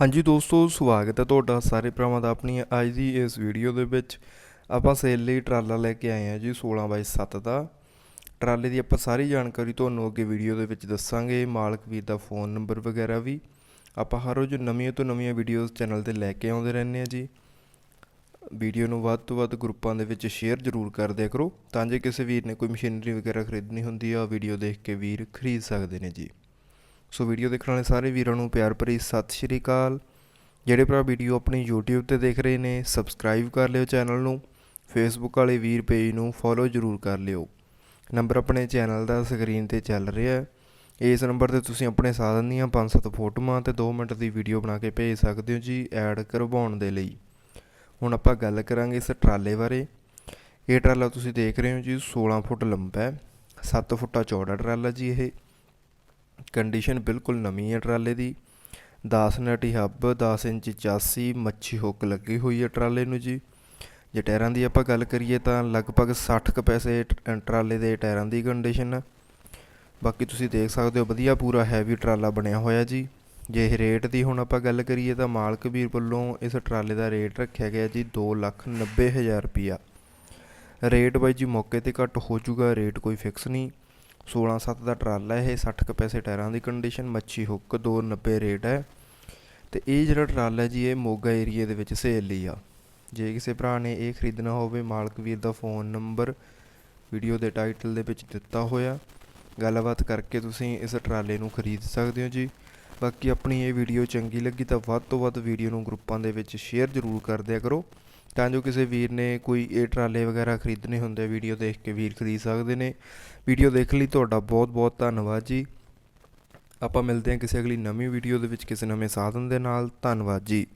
ਹਾਂਜੀ ਦੋਸਤੋ, ਸਵਾਗਤ ਹੈ ਤੁਹਾਡਾ ਸਾਰੇ ਭਰਾਵਾਂ ਦਾ ਆਪਣੀ ਅੱਜ ਦੀ ਇਸ ਵੀਡੀਓ ਦੇ ਵਿੱਚ। ਆਪਾਂ ਸੇਲ ਲਈ ਟਰਾਲਾ ਲੈ ਕੇ ਆਏ ਹਾਂ ਜੀ 16 ਬਾਈ 7 ਦਾ। ਟਰਾਲੇ ਦੀ ਆਪਾਂ ਸਾਰੀ ਜਾਣਕਾਰੀ ਤੁਹਾਨੂੰ ਅੱਗੇ ਵੀਡੀਓ ਦੇ ਵਿੱਚ ਦੱਸਾਂਗੇ। ਮਾਲਕ ਵੀਰ ਦਾ ਫੋਨ ਨੰਬਰ ਵਗੈਰਾ ਵੀ। ਆਪਾਂ ਹਰ ਰੋਜ਼ ਨਵੀਆਂ ਤੋਂ ਨਵੀਆਂ ਵੀਡੀਓਜ਼ ਚੈਨਲ ਤੇ ਲੈ ਕੇ ਆਉਂਦੇ ਰਹਿੰਦੇ ਹਾਂ ਜੀ। ਵੀਡੀਓ ਨੂੰ ਵੱਧ ਤੋਂ ਵੱਧ ਗਰੁੱਪਾਂ ਦੇ ਵਿੱਚ ਸ਼ੇਅਰ ਜ਼ਰੂਰ ਕਰ ਕਰੋ। ਤਾਂ ਜੇ ਕਿਸੇ ਵੀਰ ਨੇ ਕੋਈ ਮਸ਼ੀਨਰੀ ਵਗੈਰਾ ਖਰੀਦਣੀ ਹੁੰਦੀ ਆ ਵੀਡੀਓ ਦੇਖ ਕੇ ਵੀਰ ਖਰੀਦ ਸਕਦੇ ਨੇ ਜੀ। ਸੋ ਵੀਡੀਓ ਦੇਖਣ ਵਾਲੇ ਸਾਰੇ ਵੀਰਾਂ ਨੂੰ ਪਿਆਰ ਭਰੀ ਸਤਿ ਸ਼੍ਰੀ ਅਕਾਲ। ਜਿਹੜੇ ਭਰਾ ਵੀਡੀਓ ਆਪਣੀ YouTube ਤੇ ਦੇਖ ਰਹੇ ਨੇ ਸਬਸਕ੍ਰਾਈਬ ਕਰ ਲਿਓ ਚੈਨਲ ਨੂੰ। ਫੇਸਬੁੱਕ ਵਾਲੇ ਵੀਰ ਪੇਜ ਨੂੰ ਫੋਲੋ ਜ਼ਰੂਰ ਕਰ ਲਿਓ। ਨੰਬਰ ਆਪਣੇ ਚੈਨਲ ਦਾ ਸਕਰੀਨ ਤੇ ਚੱਲ ਰਿਹਾ ਹੈ। ਇਸ ਨੰਬਰ ਤੇ ਤੁਸੀਂ ਆਪਣੇ ਸਾਧਨ ਦੀਆਂ 5-7 ਫੋਟੋਆਂ ਤੇ 2 ਮਿੰਟ ਦੀ ਵੀਡੀਓ ਬਣਾ ਕੇ ਭੇਜ ਸਕਦੇ ਹੋ ਜੀ ਐਡ ਕਰਵਾਉਣ ਦੇ ਲਈ। ਹੁਣ ਆਪਾਂ ਗੱਲ ਕਰਾਂਗੇ ਇਸ ਟਰਾਲੇ ਬਾਰੇ। ਇਹ ਟਰਾਲਾ ਤੁਸੀਂ ਦੇਖ ਰਹੇ ਹੋ ਜੀ 16 ਫੁੱਟ ਲੰਬਾ ਹੈ। 7 ਫੁੱਟਾ ਚੌੜਾ ਟਰਾਲਾ ਜੀ ਇਹ। ਕੰਡੀਸ਼ਨ ਬਿਲਕੁਲ ਨਵੀਂ ਹੈ ਟਰਾਲੇ ਦੀ। 10 ਨਟੀ ਹੱਬ 10 ਇੰਚ ਚਾਸੀ, ਮੱਛੀ ਹੁੱਕ ਲੱਗੀ ਹੋਈ ਹੈ ਟਰਾਲੇ ਨੂੰ ਜੀ। ਜੇ ਟਾਇਰਾਂ ਦੀ ਆਪਾਂ ਗੱਲ ਕਰੀਏ ਤਾਂ ਲਗਭਗ 60 ਕੁ ਪੈਸੇ ਟਰਾਲੇ ਦੇ ਟਾਇਰਾਂ ਦੀ ਕੰਡੀਸ਼ਨ ਹੈ। ਬਾਕੀ ਤੁਸੀਂ ਦੇਖ ਸਕਦੇ ਹੋ ਵਧੀਆ ਪੂਰਾ ਹੈਵੀ ਟਰਾਲਾ ਬਣਿਆ ਹੋਇਆ ਜੀ। ਜੇ ਰੇਟ ਦੀ ਹੁਣ ਆਪਾਂ ਗੱਲ ਕਰੀਏ ਤਾਂ ਮਾਲਕ ਵੀਰ ਵੱਲੋਂ ਇਸ ਟਰਾਲੇ ਦਾ ਰੇਟ ਰੱਖਿਆ ਗਿਆ ਜੀ 290000 ਰੁਪਿਆ ਰੇਟ ਬਾਈ ਜੀ ਮੌਕੇ ਤੇ ਘੱਟ ਹੋ ਜਾਊਗਾ ਰੇਟ ਕੋਈ ਫਿਕਸ ਨਹੀਂ। 16-7 ਦਾ ਟਰਾਲਾ ਇਹ 60 ਕੁ ਪੈਸੇ ਟਾਇਰਾਂ ਦੀ ਕੰਡੀਸ਼ਨ ਮੱਛੀ ਹੁੱਕ 290 ਰੇਟ ਹੈ। ਤੇ ਇਹ ਜਿਹੜਾ ਟਰਾਲਾ ਜੀ, ਇਹ ਮੋਗਾ ਏਰੀਏ ਦੇ ਵਿੱਚ ਸੇਲ ਲਈ ਆ। ਜੇ ਕਿਸੇ ਭਰਾ ਨੇ ਇਹ ਖਰੀਦਣਾ ਹੋਵੇ, ਮਾਲਕ ਵੀਰ ਦਾ ਫੋਨ ਨੰਬਰ ਵੀਡੀਓ ਦੇ ਟਾਈਟਲ ਦੇ ਵਿੱਚ ਦਿੱਤਾ ਹੋਇਆ। ਗੱਲਬਾਤ ਕਰਕੇ ਤੁਸੀਂ ਇਸ ਟਰਾਲੇ ਨੂੰ ਖਰੀਦ ਸਕਦੇ ਹੋ ਜੀ। ਬਾਕੀ ਆਪਣੀ ਇਹ ਵੀਡੀਓ ਚੰਗੀ ਲੱਗੀ ਤਾਂ ਵੱਧ ਤੋਂ ਵੱਧ ਵੀਡੀਓ ਨੂੰ ਗਰੁੱਪਾਂ ਦੇ ਵਿੱਚ ਸ਼ੇਅਰ ਜ਼ਰੂਰ ਕਰ ਦਿਆ ਕਰੋ। ਤਾਂ ਜੋ ਕਿਸੇ ਵੀਰ ਨੇ ਕੋਈ ਇਹ ਟਰਾਲੇ ਵਗੈਰਾ ਖਰੀਦਣੇ ਹੁੰਦੇ ਵੀਡੀਓ ਦੇਖ ਕੇ ਵੀਰ ਖਰੀਦ ਸਕਦੇ ਨੇ। ਵੀਡੀਓ ਦੇਖਣ ਲਈ ਤੁਹਾਡਾ ਬਹੁਤ ਬਹੁਤ ਧੰਨਵਾਦ ਜੀ। ਆਪਾਂ ਮਿਲਦੇ ਹਾਂ ਕਿਸੇ ਅਗਲੀ ਨਵੀਂ ਵੀਡੀਓ ਦੇ ਵਿੱਚ ਕਿਸੇ ਨਵੇਂ ਸਾਧਨ ਦੇ ਨਾਲ। ਧੰਨਵਾਦ ਜੀ।